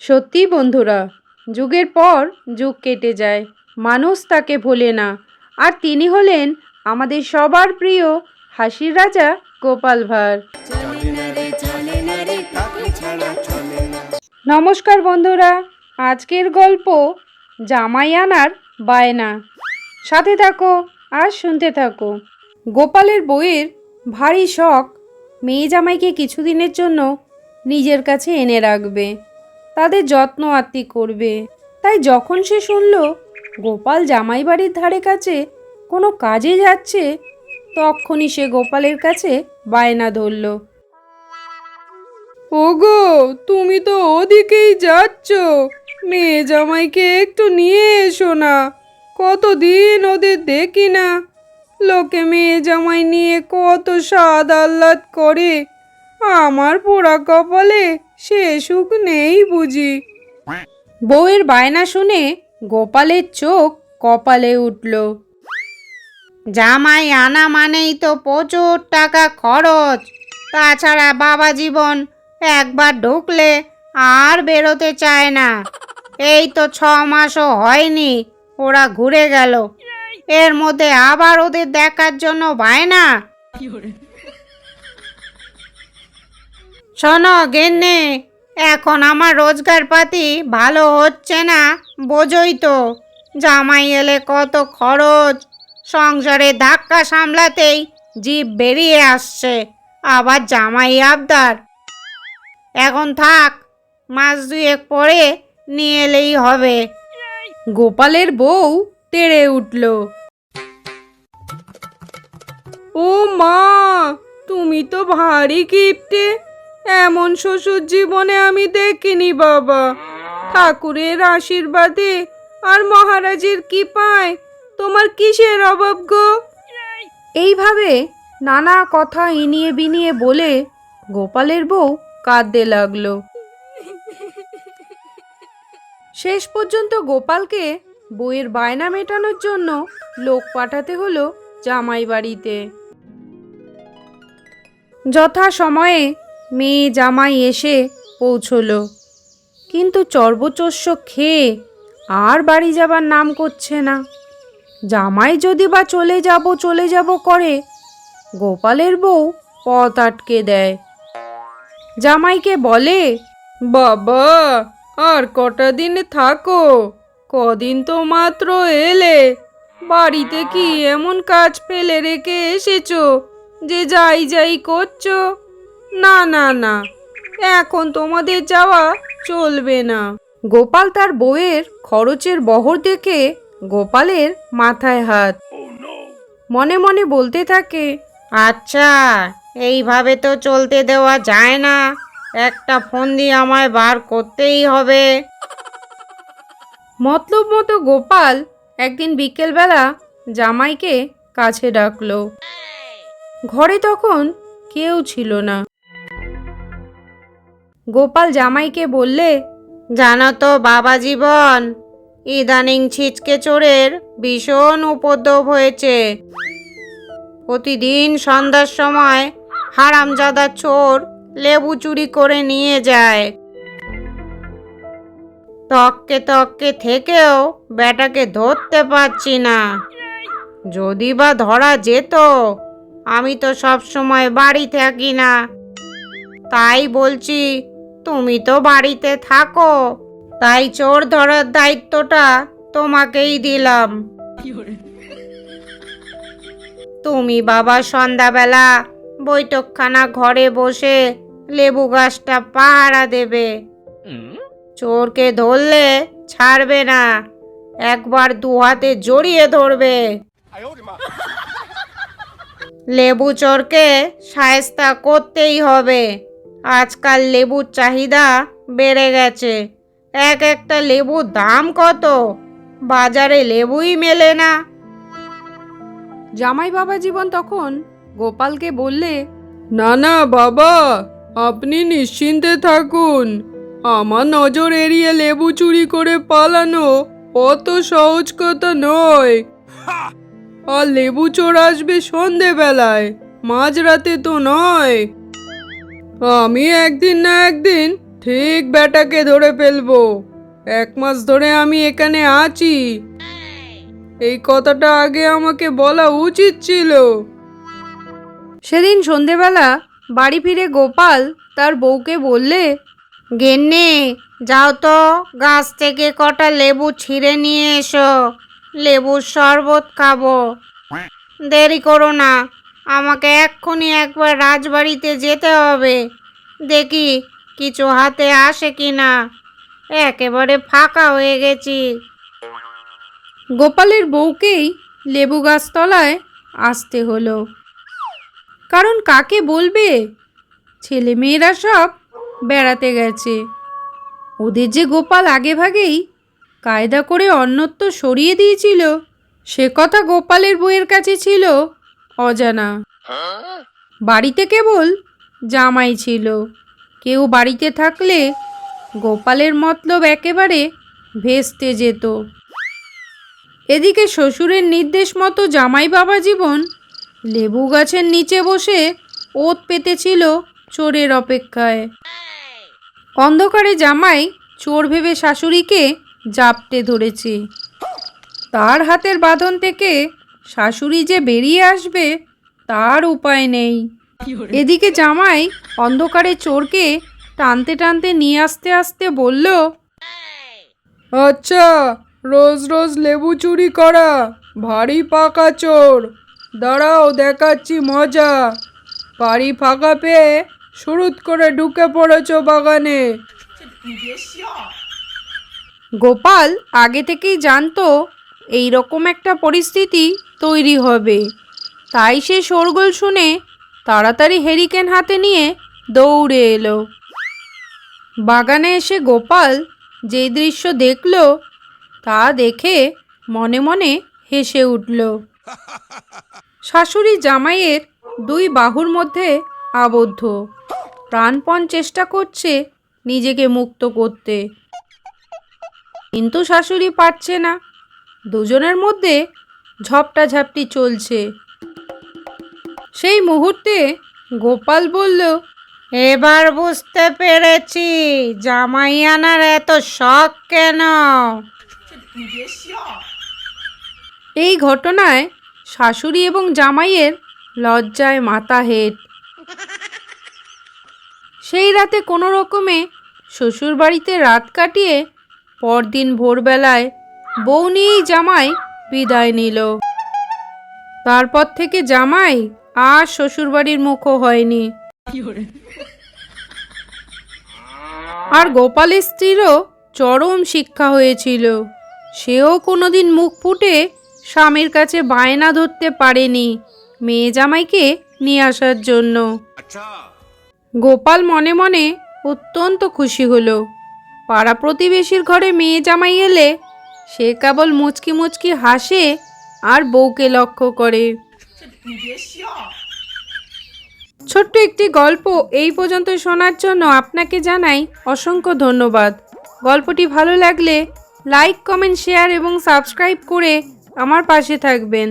সত্যি বন্ধুরা, যুগের পর যুগ কেটে যায়, মানুষ তাকে ভোলে না। আর তিনি হলেন আমাদের সবার প্রিয় হাসির রাজা গোপাল ভাঁড়। নমস্কার বন্ধুরা, আজকের গল্প জামাই আনার বায়না। সাথে থাকো আর শুনতে থাকো। গোপালের বইয়ের ভারী শখ মেয়ে জামাইকে কিছুদিনের জন্য নিজের কাছে এনে রাখবে। তাদের যত্ন আত্মি করবে। তাই যখন সে শুনল গোপাল জামাই বাড়ির ধারে কাছে কোনো কাজে যাচ্ছে, তখনই সে গোপালের কাছে বায়না ধরলো। ওগো, তুমি তো ওদিকেই যাচ্ছ। মেয়ে জামাইকে একটু নিয়ে এসো না। কতদিন ওদের দেখি না। লোকে মেয়ে জামাই নিয়ে কত স্বাদ আহ্লাদ করে। আমার পোড়া কপালে সে সুখ নেই বুঝি। বউয়ের বায়না শুনে গোপালের চোখ কপালে উঠল। জামাই আনা মানেই তো প্রচুর টাকা খরচ। তাছাড়া বাবা জীবন একবার ঢুকলে আর বেরোতে চায় না। এই তো ছ মাসও হয়নি, ওরা ঘুরে গেল। এর মধ্যে আবার ওদের দেখার জন্য না শোনো গেন্নে, এখন আমার রোজগার পাতি ভালো হচ্ছে না, বোঝই তো। জামাই এলে কত খরচ। সংসারে ধাক্কা সামলাতেই জীব বেরিয়ে আসছে, আবার জামাই আবদার। এখন থাক, মাস দুয়েক পরে নিয়ে এলেই হবে। গোপালের বউ তেড়ে উঠল। মা, তুমি তো ভারী কিপটে। এমন শ্বশুর জীবনে আমি দেখিনি বাবা। ঠাকুরের আশীর্বাদে আর মহারাজের কি পায় তোমার কিসের অভাব গো? এইভাবে নানা কথা ইনিয়ে বিনিয়ে বলে গোপালের বউ কাঁদতে লাগল। শেষ পর্যন্ত গোপালকে বইয়ের বায়না মেটানোর জন্য লোক পাঠাতে হলো জামাই বাড়িতে যথা সময়ে মেয়ে জামাই এসে পৌঁছলো। কিন্তু চর্বচস্য খেয়ে আর বাড়ি যাবার নাম করছে না। জামাই যদি বা চলে যাব চলে যাব করে গোপালের বউ পথ আটকে দেয়। জামাইকে বলে, বাবা, আর কটা দিন থাকো, কদিন তো মাত্র এলে। বাড়িতে কি এমন কাজ ফেলে রেখে এসেছ? যে যাই যাই করছ। না না না, এখন তোমাদের যাওয়া চলবে না। গোপাল তার বউয়ের খরচের বহর দেখে গোপালের মাথায় হাত। মনে মনে বলতে থাকে আচ্ছা এইভাবে তো চলতে দেওয়া যায় না। একটা ফোন দিয়ে আমায় বার করতেই হবে। মতলব মতো গোপাল একদিন বিকেলবেলা জামাইকে কাছে ডাকলো। ঘরে তখন কেউ ছিল না। গোপাল জামাইকে বললে জানো তো বাবা জীবন, ইদানিং ছিচকে চোরের ভীষণ উপদ্রব হয়েছে। প্রতিদিন সন্ধ্যার সময় হারামজাদা চোর লেবু চুরি করে নিয়ে যায়। তককে তককে থেকেও বেটাকে ধরতে পারছি না। যদি বা ধরা যেত আমি তো সব সময় বাড়ি থাকি না। তাই বলছি, তুমি তো বাড়িতে থাকো। তাই চোর ধরার দায়িত্বটা তোমাকেই দিলাম। তুমি বাবা সন্ধ্যাবেলা বৈঠকখানা ঘরে বসে লেবু গাছটা পাহারা দেবে। চোরকে ধরলে ছাড়বে না, একবার দু হাতে জড়িয়ে ধরবে। লেবু চোরকে সায়স্তা করতেই হবে। আজকাল লেবুর চাহিদা বেড়ে গেছে। এক একটা লেবুর দাম কত? বাজারে লেবুই মেলে না। জামাই বাবা জীবন তখন গোপালকে বললে না না বাবা আপনি নিশ্চিন্তে থাকুন। আমার নজর এড়িয়ে লেবু চুরি করে পালানো অত সহজ কথা নয়। আর লেবু চোর আসবে সন্ধেবেলায়। মাঝরাতে তো নয়। আমি একদিন না একদিন ঠিক ব্যাটাকে ধরে ফেলব। এক মাস ধরে আমি এখানে আছি। এই কথাটা আগে আমাকে বলা উচিত ছিল। সেদিন সন্ধেবেলা বাড়ি ফিরে গোপাল তার বউকে বললে, গেন্নে, যাও তো, গাছ থেকে কটা লেবু ছিঁড়ে নিয়ে এসো। লেবুর শরবত খাব। দেরি করো না, আমাকে এক্ষুনি একবার রাজবাড়িতে যেতে হবে। দেখি কিছু হাতে আসে কি না একেবারে ফাঁকা হয়ে গেছি। গোপালের বউকেই লেবু গাছতলায় আসতে হলো। কারণ কাকে বলবে? ছেলে মেয়েরা সব বেড়াতে গেছে। ওদের যে গোপাল আগে ভাগেই কায়দা করে অন্যত্র সরিয়ে দিয়েছিল। সে কথা গোপালের বইয়ের কাছে ছিল অজানা। বাড়িতে কেবল জামাই ছিল। কেউ বাড়িতে থাকলে গোপালের মতলব একেবারে ভেস্তে যেত। এদিকে শ্বশুরের নির্দেশ মতো জামাই বাবা জীবন লেবু গাছের নিচে বসে ওত পেতেছিল চোরের অপেক্ষায়। অন্ধকারে জামাই চোর ভেবে শাশুড়িকে জাপটে ধরেছে। তার হাতের বাঁধন থেকে শাশুড়ি যে বেরিয়ে আসবে, তার উপায় নেই। এদিকে জামাই অন্ধকারে চোরকে টানতে টানতে নিয়ে আসতে আসতে বলল আচ্ছা রোজ রোজ লেবু চুরি করা, ভারী পাকা চোর। দাঁড়াও, দেখাচ্ছি মজা। বাড়ি ফাঁকা পেয়ে শুরুত করে ঢুকে পড়েছ বাগানে। গোপাল আগে থেকেই জানতো এই রকম একটা পরিস্থিতি তৈরি হবে। তাই সে শোরগোল শুনে তাড়াতাড়ি হেরিকেন হাতে নিয়ে দৌড়ে এলো। বাগানে এসে গোপাল যে দৃশ্য দেখল, তা দেখে মনে মনে হেসে উঠল। শাশুড়ি জামাইয়ের দুই বাহুর মধ্যে আবদ্ধ। প্রাণপণ চেষ্টা করছে নিজেকে মুক্ত করতে। কিন্তু শাশুড়ি পারছে না। দুজনের মধ্যে ঝপটাঝাপটি চলছে। সেই মুহূর্তে গোপাল বলল, এবার বুঝতে পেরেছি, জামাই আনার এত শখ কেন? এই ঘটনায় শাশুড়ি এবং জামাইয়ের লজ্জায় মাথা হেট। সেই রাতে কোনো রকমে শ্বশুর বাড়িতে রাত কাটিয়ে পরদিন ভোরবেলায় বউ নিয়েই জামাই বিদায় নিল। তারপর থেকে জামাই আর শ্বশুরবাড়ির মুখও হয়নি। আর গোপালের স্ত্রীরও চরম শিক্ষা হয়েছিল। সেও কোনোদিন মুখ ফুটে স্বামীর কাছে বায়না ধরতে পারেনি মেয়ে জামাইকে নিয়ে আসার জন্য। গোপাল মনে মনে অত্যন্ত খুশি হলো। পাড়া প্রতিবেশীর ঘরে মেয়ে জামাই এলে সে কেবল মুচকি মুচকি হাসে আর বউকে লক্ষ্য করে। ছোট্ট একটি গল্প এই পর্যন্ত শোনার জন্য আপনাকে জানাই অসংখ্য ধন্যবাদ। গল্পটি ভালো লাগলে লাইক, কমেন্ট, শেয়ার এবং সাবস্ক্রাইব করে আমার পাশে থাকবেন।